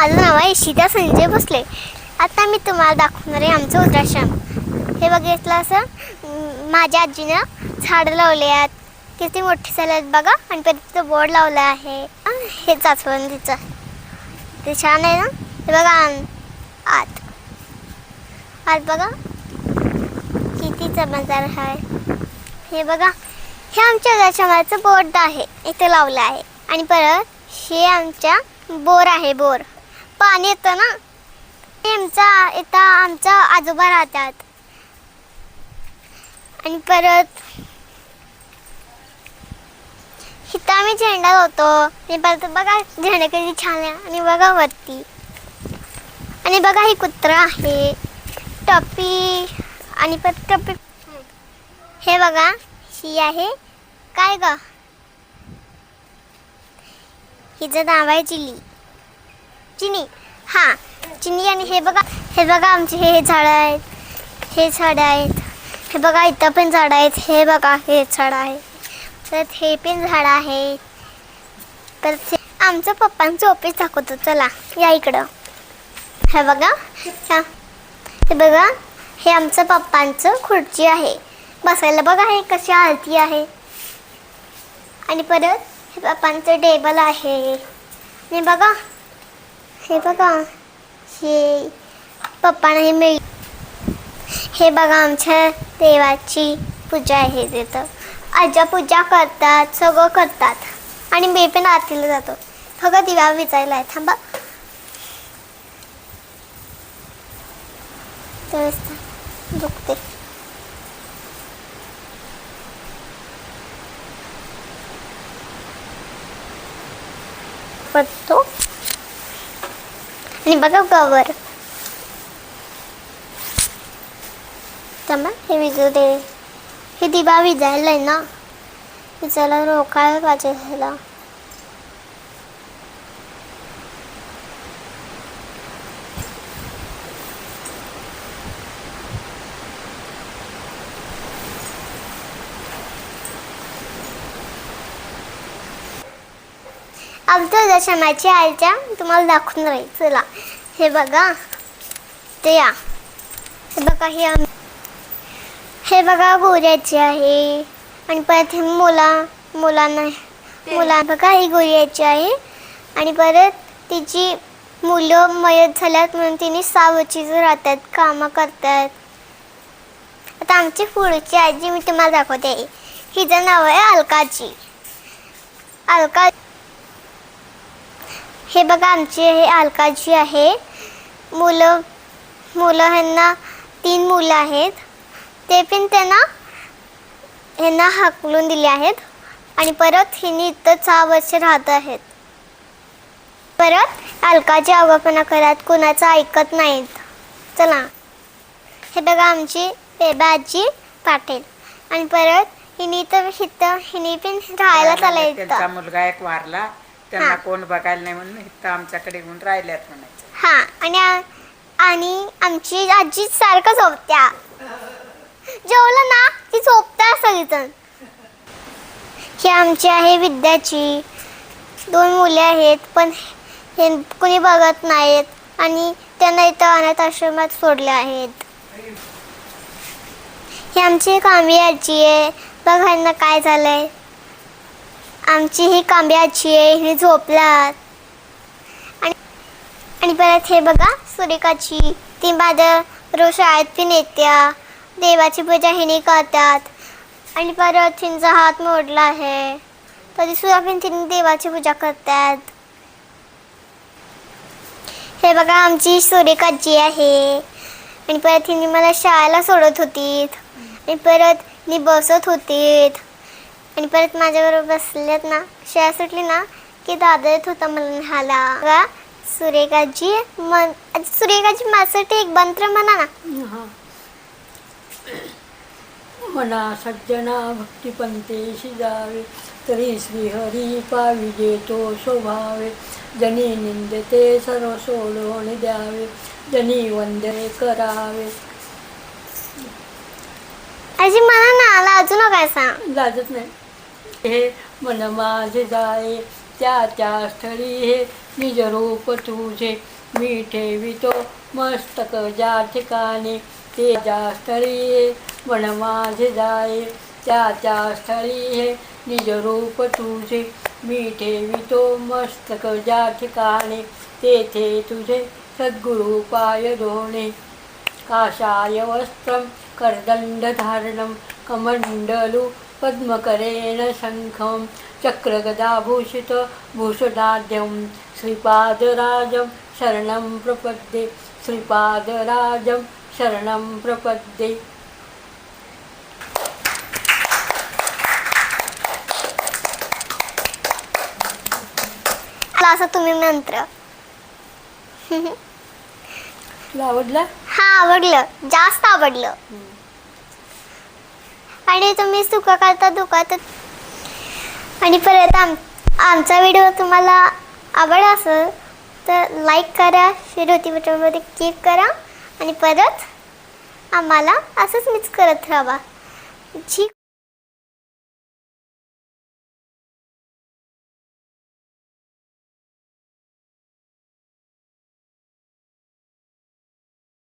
माझं नाव आहे इशिता संजय भोसले. आता मी तुम्हाला दाखवणार आहे आमचं उद्राश्रम हे बघितलं असं माझ्या आजीनं झाडं लावले आहेत. किती मोठी झाले आहेत बघा. आणि परत तिथं बोर्ड लावला आहे. हे तिचं. ते छान आहे ना? हे बघा आत. आत बघा. किती चमकदार आहे. हे बघा. हे आमच्या उद्राश्रमाचं बोर्ड आहे. इथं लावलं आहे. आणि परत हे आमच्या बोर आहे बोर. पाणी येतं ना? हे आमचा इथं आमचा आजोबा राहतात. आणि परत इथं आम्ही झेंडा लावतो. आणि परत बघा झेंडा किती छान आहे. आणि बघा वरती. आणि बघा ही कुत्रा आहे. टपी आणि परत टपी. हे बघा ही आहे. काय ग? हिचं नाव आहे चिली. चिनी. हां चिनी आणि हे बघा हे बघा आमचे हे हे झाडं आहेत. हे झाडं आहेत. हे बघा इथं पण झाडं आहेत. हे बघा हे झाडं आहे. परत हे पण झाडं आहेत परत हे आमचं पप्पांचं ऑफिस दाखवतो चला या इकडं. हे बघा हा. हे बघा हे आमचं पप्पांचं खुर्ची आहे. बसायला बघा हे कशी आरती आहे. आणि परत हे पप्पांचं टेबल आहे. आणि बघा हे बघा हे पप्पा हे मिळ हे बघा आमच्या देवाची पूजा आहे तिथं आजा पूजा करतात सगळं करतात. आणि मी पण आरतीला जातो. फक्त दिवा विचारला आहे. थांबा. दुखते. पडतो. आणि बघा गवर थांबा हे विजू दे. हे दिवा विजायला आहे ना विजायला रोकायला पाहिजे ह्याला. आमच्या दशमाची आईच्या तुम्हाला दाखवून राहील. चला हे बघा. ते या. हे बघा हे आम हे बघा गोऱ्याची आहे. आणि परत हे मुला मुलांना मुला बघा ही गोऱ्याची आहे. आणि परत तिची मुलं मयत झाल्यात म्हणून तिने सावचीच राहतात कामं करतात. आता आमची पुढची आजी मी तुम्हाला दाखवते. हिचं नाव आहे अलकाची. अलका हे बघा आमचे हे अलकाजी आहे. मुलं मुलं ह्यांना तीन मुलं आहेत. ते पण त्यांना ह्यांना हाकलून दिले आहेत. आणि परत हिने इथं सहा वर्ष राहत आहेत. परत अलकाची अवघपणा करत कुणाचं ऐकत नाहीत. चला. हे बघा आमची बेबा आजी पाटील. आणि परत हिने तर इथं हिने पण राहायला इथं. मुलगा एक वारला. त्यांना. कोण बघायला नाही म्हणून इथं आमच्याकडे येऊन राहिल्यात म्हणायचं. हा आणि आ- आणि आमची आजी सारखं झोपत्या. जेवलं ना ती झोपत्या सगळीजण. ही आमची आहे विद्याची. दोन मुले आहेत पण हे कोणी बघत नाहीत. आणि त्यांना इथं अनाथ आश्रमात सोडले आहेत. ही आमची कांबी आजी आहे. बघ ह्यांना काय झालंय. आमची ही कांब्याची आहे हिने झोपलात. आणि आणि परत हे बघा सुरेखाची ती माझ्या रोज शाळेत पण येत्या. देवाची पूजा हिने करतात. आणि परत तिचा हात मोडला आहे. तरी सुद्धा पण तिने देवाची पूजा करतात. हे बघा आमची सुरेखाची आहे. आणि परत तिने मला शाळेला सोडत होती आणि परत मी बसत होती आणि परत माझ्याबरोबर बसल्यात ना शाळा सुटली ना की दादा येत होता मला न्यायला सुरेखाजी मन सुरेखाजी माझ्यासाठी एक मंत्र म्हणा ना. हा. मना सज्जना भक्तिपंथेशी जावे तरी श्रीहरी पाविजे तो स्वभावे. जनी निंदते सर्व सोडून द्यावे जनी वंदे करावे. आजी म्हणा ना मला अजून काय सांग. लाजत नाही. हे मन माझे जाये त्या त्या स्थळी हे निज रूप तुझे मी ठेवितो मस्तक ज्या ठिकाणी ते ज्या स्थळी हे मन माझे जाये त्या त्या स्थळी हे निज रूप तुझे मी ठेवितो मस्तक ज्या ठिकाणी तेथे तुझे सद्गुरुपाय धोणे. काषाय वस्त्रं कर्दण्डधारणं कमण्डलु पद्मकरेण शङ्खं चक्रगदाभूषित भूषणाद्यं श्रीपादराजं शरणं प्रपद्ये श्रीपादराजं शरणं प्रपद्ये। असं तुम्ही मंत्र. आवडला? हा आवडलं. जास्त आवडलं. आणि तुम्ही सुख करता दुखात आणि परत आम आमचा व्हिडिओ तुम्हाला आवडला असेल तर लाईक करा शेअर होती बटनमध्ये क्लिक करा आणि परत आम्हाला असंच मिस करत राहा. जी